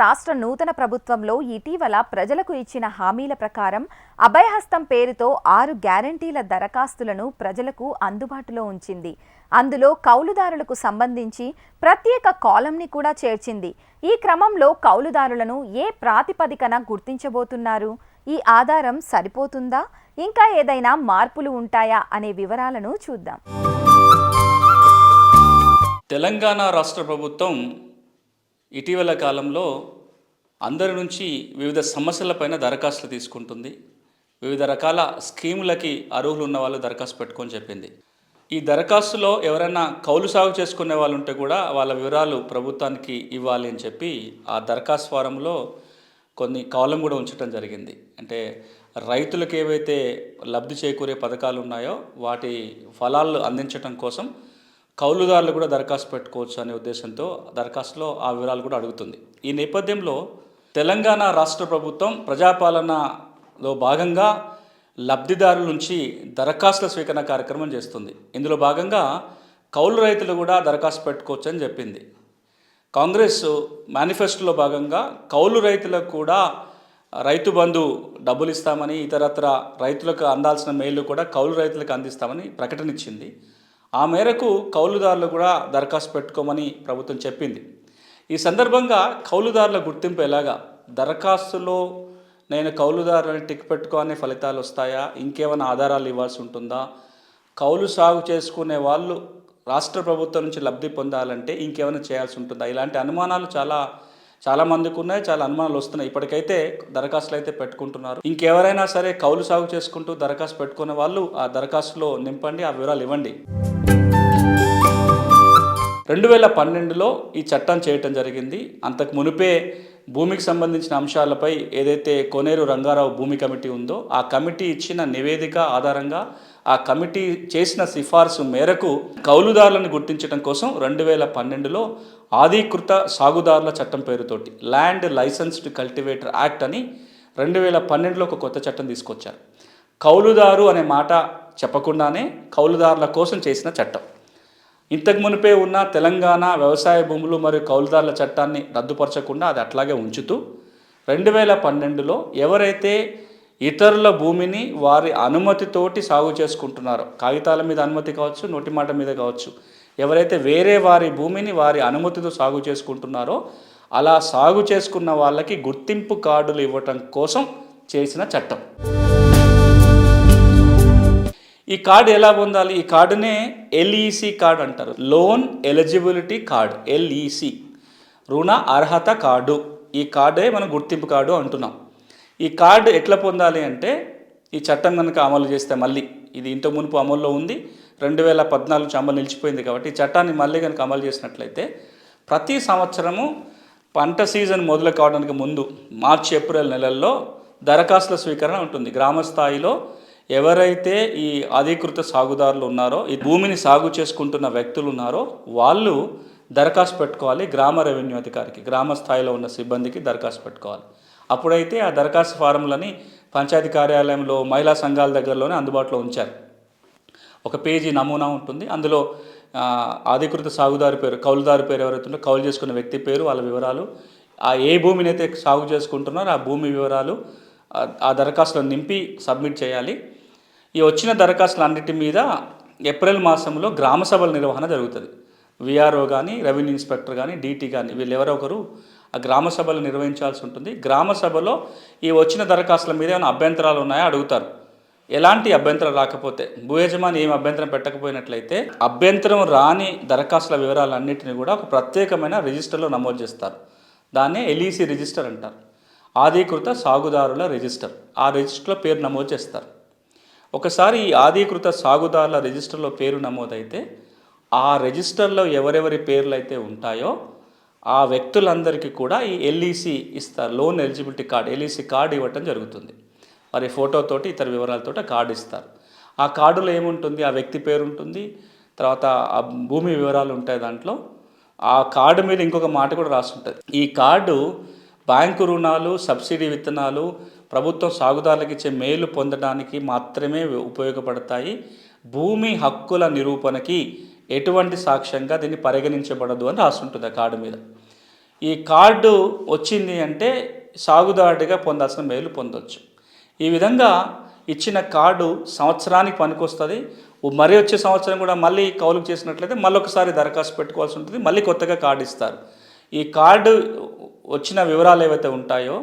రాష్ట్ర నూతన ప్రభుత్వంలో ఇటీవల ప్రజలకు ఇచ్చిన హామీల ప్రకారం అభయహస్తం పేరుతో ఆరు గ్యారంటీల దరఖాస్తులను ప్రజలకు అందుబాటులో ఉంచింది. అందులో కౌలుదారులకు సంబంధించి ప్రత్యేక కాలంని కూడా చేర్చింది. ఈ క్రమంలో కౌలుదారులను ఏ ప్రాతిపదికన గుర్తించబోతున్నారు? ఈ ఆధారం సరిపోతుందా? ఇంకా ఏదైనా మార్పులు ఉంటాయా అనే వివరాలను చూద్దాం. తెలంగాణ రాష్ట్ర ప్రభుత్వం ఇటీవల కాలంలో అందరి నుంచి వివిధ సమస్యలపైన దరఖాస్తులు తీసుకుంటుంది. వివిధ రకాల స్కీములకి అర్హులు ఉన్న వాళ్ళు దరఖాస్తు పెట్టుకొని చెప్పింది. ఈ దరఖాస్తులో ఎవరైనా కౌలు సాగు చేసుకునే వాళ్ళు ఉంటే కూడా వాళ్ళ వివరాలు ప్రభుత్వానికి ఇవ్వాలి అని చెప్పి ఆ దరఖాస్తు ఫారంలో కొన్ని కాలం కూడా ఉంచడం జరిగింది. అంటే రైతులకు ఏవైతే లబ్ధి చేకూరే పథకాలు ఉన్నాయో వాటి ఫలాలు అందించడం కోసం కౌలుదారులు కూడా దరఖాస్తు పెట్టుకోవచ్చు అనే ఉద్దేశంతో దరఖాస్తులో ఆ వివరాలు కూడా అడుగుతుంది. ఈ నేపథ్యంలో తెలంగాణ రాష్ట్ర ప్రభుత్వం ప్రజాపాలనలో భాగంగా లబ్ధిదారుల నుంచి దరఖాస్తుల స్వీకరణ కార్యక్రమం చేస్తుంది. ఇందులో భాగంగా కౌలు రైతులు కూడా దరఖాస్తు పెట్టుకోవచ్చు అని చెప్పింది. కాంగ్రెస్ మేనిఫెస్టోలో భాగంగా కౌలు రైతులకు కూడా రైతు బంధు డబ్బులు ఇస్తామని ఇతరత్ర రైతులకు అందాల్సిన మేలు కూడా కౌలు రైతులకు అందిస్తామని ప్రకటన ఇచ్చింది. ఆ మేరకు కౌలుదారులు కూడా దరఖాస్తు పెట్టుకోమని ప్రభుత్వం చెప్పింది. ఈ సందర్భంగా కౌలుదారుల గుర్తింపు ఎలాగా? దరఖాస్తులో నేను కౌలుదారులని టిక్ పెట్టుకోని ఫలితాలు వస్తాయా? ఇంకేమైనా ఆధారాలు ఇవ్వాల్సి ఉంటుందా? కౌలు సాగు చేసుకునే వాళ్ళు రాష్ట్ర ప్రభుత్వం నుంచి లబ్ధి పొందాలంటే ఇంకేమైనా చేయాల్సి ఉంటుందా? ఇలాంటి అనుమానాలు చాలా చాలా మందికి ఉన్నాయి చాలా అనుమానాలు వస్తున్నాయి. ఇప్పటికైతే దరఖాస్తులు అయితే పెట్టుకుంటున్నారు. ఇంకెవరైనా సరే కౌలు సాగు చేసుకుంటూ దరఖాస్తు పెట్టుకునే వాళ్ళు ఆ దరఖాస్తులో నింపండి ఆ వివరాలు ఇవ్వండి. రెండు వేల పన్నెండులో ఈ చట్టం చేయటం జరిగింది. అంతకు మునిపే భూమికి సంబంధించిన అంశాలపై ఏదైతే కోనేరు రంగారావు భూమి కమిటీ ఉందో ఆ కమిటీ ఇచ్చిన నివేదిక ఆధారంగా ఆ కమిటీ చేసిన సిఫార్సు మేరకు కౌలుదారులను గుర్తించడం కోసం రెండు వేల పన్నెండులో ఆధీకృత సాగుదారుల చట్టం పేరుతోటి ల్యాండ్ లైసెన్స్డ్ కల్టివేటర్ యాక్ట్ అని రెండు వేల పన్నెండులో ఒక కొత్త చట్టం తీసుకొచ్చారు. కౌలుదారు అనే మాట చెప్పకుండానే కౌలుదారుల కోసం చేసిన చట్టం. ఇంతకు మునిపే ఉన్న తెలంగాణ వ్యవసాయ భూములు మరియు కౌలుదారుల చట్టాన్ని రద్దుపరచకుండా అది అట్లాగే ఉంచుతూ రెండు వేల పన్నెండులో ఎవరైతే ఇతరుల భూమిని వారి అనుమతితోటి సాగు చేసుకుంటున్నారో కాగితాల మీద అనుమతి కావచ్చు నోటి మాట మీద కావచ్చు ఎవరైతే వేరే వారి భూమిని వారి అనుమతితో సాగు చేసుకుంటున్నారో అలా సాగు చేసుకున్న వాళ్ళకి గుర్తింపు కార్డులు ఇవ్వటం కోసం చేసిన చట్టం. ఈ కార్డు ఎలా పొందాలి? ఈ కార్డునే ఎల్ఈసి కార్డు అంటారు. లోన్ ఎలిజిబిలిటీ కార్డు ఎల్ఈసి రుణ అర్హత కార్డు. ఈ కార్డే మనం గుర్తింపు కార్డు అంటున్నాం. ఈ కార్డు ఎట్లా పొందాలి అంటే ఈ చట్టం కనుక అమలు చేస్తే మళ్ళీ ఇది ఇంత మునుపు అమల్లో ఉంది రెండు వేల పద్నాలుగు నుంచి అమలు నిలిచిపోయింది కాబట్టి ఈ చట్టాన్ని మళ్ళీ కనుక అమలు చేసినట్లయితే ప్రతి సంవత్సరము పంట సీజన్ మొదలు కావడానికి ముందు మార్చి ఏప్రిల్ నెలల్లో దరఖాస్తుల స్వీకరణ ఉంటుంది. గ్రామ స్థాయిలో ఎవరైతే ఈ అధీకృత సాగుదారులు ఉన్నారో ఈ భూమిని సాగు చేసుకుంటున్న వ్యక్తులు ఉన్నారో వాళ్ళు దరఖాస్తు పెట్టుకోవాలి గ్రామ రెవెన్యూ అధికారికి గ్రామ స్థాయిలో ఉన్న సిబ్బందికి దరఖాస్తు పెట్టుకోవాలి. అప్పుడైతే ఆ దరఖాస్తు ఫారంలని పంచాయతీ కార్యాలయంలో మహిళా సంఘాల దగ్గరలోనే అందుబాటులో ఉంచారు. ఒక పేజీ నమూనా ఉంటుంది. అందులో అధికృత సాగుదారు పేరు కౌలుదారు పేరు ఎవరైతుందో కౌలు చేసుకున్న వ్యక్తి పేరు వాళ్ళ వివరాలు ఆ ఏ భూమిని అయితే సాగు చేసుకుంటున్నారో ఆ భూమి వివరాలు ఆ- దరఖాస్తులను దరఖాస్తులో నింపి సబ్మిట్ చేయాలి. ఈ వచ్చిన దరఖాస్తులు అన్నిటి మీద ఏప్రిల్ మాసంలో గ్రామ సభల నిర్వహణ జరుగుతుంది. విఆర్ఓ కానీ రెవెన్యూ ఇన్స్పెక్టర్ కానీ డీటీ కానీ వీళ్ళు ఎవరో ఒకరు ఆ గ్రామ సభలు నిర్వహించాల్సి ఉంటుంది. గ్రామ సభలో ఈ వచ్చిన దరఖాస్తుల మీద ఏమైనా అభ్యంతరాలు ఉన్నాయో అడుగుతారు. ఎలాంటి అభ్యంతరం రాకపోతే భూ యజమాని ఏం అభ్యంతరం పెట్టకపోయినట్లయితే అభ్యంతరం రాని దరఖాస్తుల వివరాలన్నింటినీ కూడా ఒక ప్రత్యేకమైన రిజిస్టర్లో నమోదు చేస్తారు. దాన్నే ఎల్ఈసి రిజిస్టర్ అంటారు. ఆధీకృత సాగుదారుల రిజిస్టర్. ఆ రిజిస్టర్లో పేరు నమోదు చేస్తారు. ఒకసారి ఈ ఆధీకృత సాగుదారుల రిజిస్టర్లో పేరు నమోదైతే ఆ రిజిస్టర్లో ఎవరెవరి పేర్లు అయితే ఉంటాయో ఆ వ్యక్తులందరికీ కూడా ఈ ఎల్ఈసి ఇస్తారు. Loan eligibility card LEC card ఇవ్వటం జరుగుతుంది. మరి ఫోటోతోటి ఇతర వివరాలతోటి కార్డు ఇస్తారు. ఆ కార్డులో ఏముంటుంది? ఆ వ్యక్తి పేరు ఉంటుంది. తర్వాత ఆ భూమి వివరాలు ఉంటాయి దాంట్లో. ఆ కార్డు మీద ఇంకొక మాట కూడా రాస్తుంటుంది ఈ కార్డు బ్యాంకు రుణాలు సబ్సిడీ విత్తనాలు ప్రభుత్వం సాగుదారులకు ఇచ్చే మేలు పొందడానికి మాత్రమే ఉపయోగపడతాయి. భూమి హక్కుల నిరూపణకి ఎటువంటి సాక్ష్యంగా దీన్ని పరిగణించబడదు అని రాస్తుంటుంది ఆ కార్డు మీద. ఈ కార్డు వచ్చింది అంటే సాగుదారుడిగా పొందాల్సిన మేలు పొందొచ్చు. ఈ విధంగా ఇచ్చిన కార్డు సంవత్సరానికి పనికొస్తుంది. మరి వచ్చే సంవత్సరం కూడా మళ్ళీ కౌలుకు చేసినట్లయితే మళ్ళొకసారి దరఖాస్తు పెట్టుకోవాల్సి ఉంటుంది. మళ్ళీ కొత్తగా కార్డు ఇస్తారు. ఈ కార్డు వచ్చిన వివరాలు ఏవైతే ఉంటాయో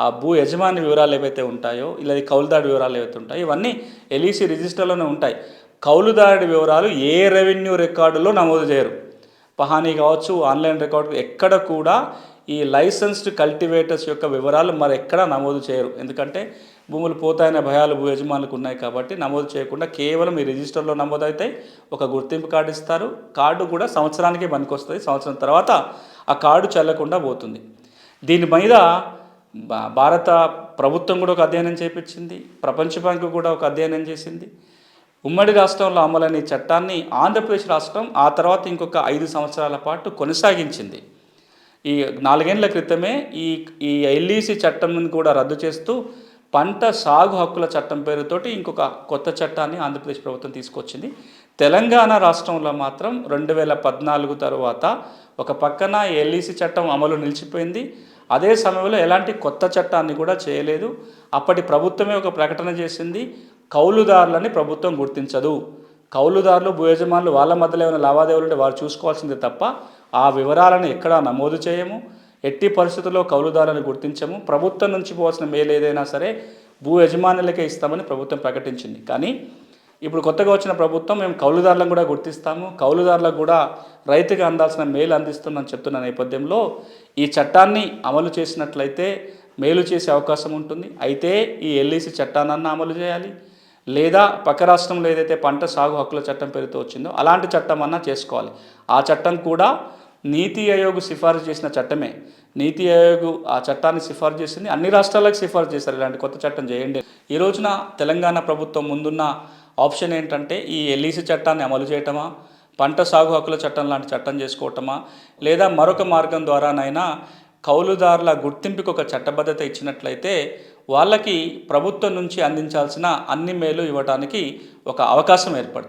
ఆ భూ యజమాని వివరాలు ఏవైతే ఉంటాయో ఇలా కౌలుదారుడి వివరాలు ఏవైతే ఉంటాయో ఇవన్నీ ఎల్ఈసి రిజిస్టర్లోనే ఉంటాయి. కౌలుదారుడి వివరాలు ఏ రెవెన్యూ రికార్డులో నమోదు చేయరు. పహానీ కావచ్చు ఆన్లైన్ రికార్డు ఎక్కడ కూడా ఈ లైసెన్స్డ్ కల్టివేటర్స్ యొక్క వివరాలు మరి ఎక్కడ నమోదు చేయరు. ఎందుకంటే భూములు పోతాయనే భయాలు భూ యజమానులకు ఉన్నాయి కాబట్టి నమోదు చేయకుండా కేవలం ఈ రిజిస్టర్లో నమోదవుతాయి ఒక గుర్తింపు కార్డు ఇస్తారు. కార్డు కూడా సంవత్సరానికి పనికొస్తుంది. సంవత్సరం తర్వాత ఆ కార్డు చల్లకుండా పోతుంది. దీని మీద భారత ప్రభుత్వం కూడా ఒక అధ్యయనం చేపించింది. ప్రపంచ బ్యాంకు కూడా ఒక అధ్యయనం చేసింది. ఉమ్మడి రాష్ట్రంలో అమలైన ఈ చట్టాన్ని ఆంధ్రప్రదేశ్ రాష్ట్రం ఆ తర్వాత ఇంకొక ఐదు సంవత్సరాల పాటు కొనసాగించింది. ఈ నాలుగేళ్ళ క్రితమే ఈ ఈ ఎల్ఈసి చట్టం కూడా రద్దు చేస్తూ పంట సాగు హక్కుల చట్టం పేరుతోటి ఇంకొక కొత్త చట్టాన్ని ఆంధ్రప్రదేశ్ ప్రభుత్వం తీసుకొచ్చింది. తెలంగాణ రాష్ట్రంలో మాత్రం రెండు వేల పద్నాలుగు తర్వాత ఒక పక్కన ఎల్ఈసి చట్టం అమలు నిలిచిపోయింది. అదే సమయంలో ఎలాంటి కొత్త చట్టాన్ని కూడా చేయలేదు. అప్పటి ప్రభుత్వమే ఒక ప్రకటన చేసింది. కౌలుదారులని ప్రభుత్వం గుర్తించదు. కౌలుదారులు భూ యజమానులు వాళ్ళ మధ్యలో ఏమైనా లావాదేవీలు ఉంటే వారు చూసుకోవాల్సిందే తప్ప ఆ వివరాలను ఎక్కడా నమోదు చేయము. ఎట్టి పరిస్థితుల్లో కౌలుదారులను గుర్తించము. ప్రభుత్వం నుంచి పోవాల్సిన మేలు ఏదైనా సరే భూ యజమానులకే ఇస్తామని ప్రభుత్వం ప్రకటించింది. కానీ ఇప్పుడు కొత్తగా వచ్చిన ప్రభుత్వం మేము కౌలుదారులను కూడా గుర్తిస్తాము. కౌలుదారులకు కూడా రైతుగా అందాల్సిన మేలు అందిస్తుందని చెప్తున్న నేపథ్యంలో ఈ చట్టాన్ని అమలు చేసినట్లయితే మేలు చేసే అవకాశం ఉంటుంది. అయితే ఈ ఎల్ఈసి చట్టాన్ని అమలు చేయాలి. లేదా పక్క రాష్ట్రంలో ఏదైతే పంట సాగు హక్కుల చట్టం పేరుతో వచ్చిందో అలాంటి చట్టం అన్నా చేసుకోవాలి. ఆ చట్టం కూడా నీతి ఆయోగ్ సిఫారసు చేసిన చట్టమే. నీతి ఆయోగ్ ఆ చట్టాన్ని సిఫారసు చేసింది. అన్ని రాష్ట్రాలకు సిఫారసు చేశారు. ఇలాంటి కొత్త చట్టం చేయండి. ఈ రోజున తెలంగాణ ప్రభుత్వం ముందున్న ఆప్షన్ ఏంటంటే ఈ ఎల్ఈసి చట్టాన్ని అమలు చేయటమా? పంట సాగు హక్కుల చట్టం లాంటి చట్టం చేసుకోవటమా? లేదా మరొక మార్గం ద్వారానైనా కౌలుదారుల గుర్తింపుకి ఒక చట్టబద్ధత ఇచ్చినట్లయితే వాళ్ళకి ప్రభుత్వం నుంచి అందించాల్సిన అన్ని మేలు ఇవ్వడానికి ఒక అవకాశం ఏర్పడుతుంది.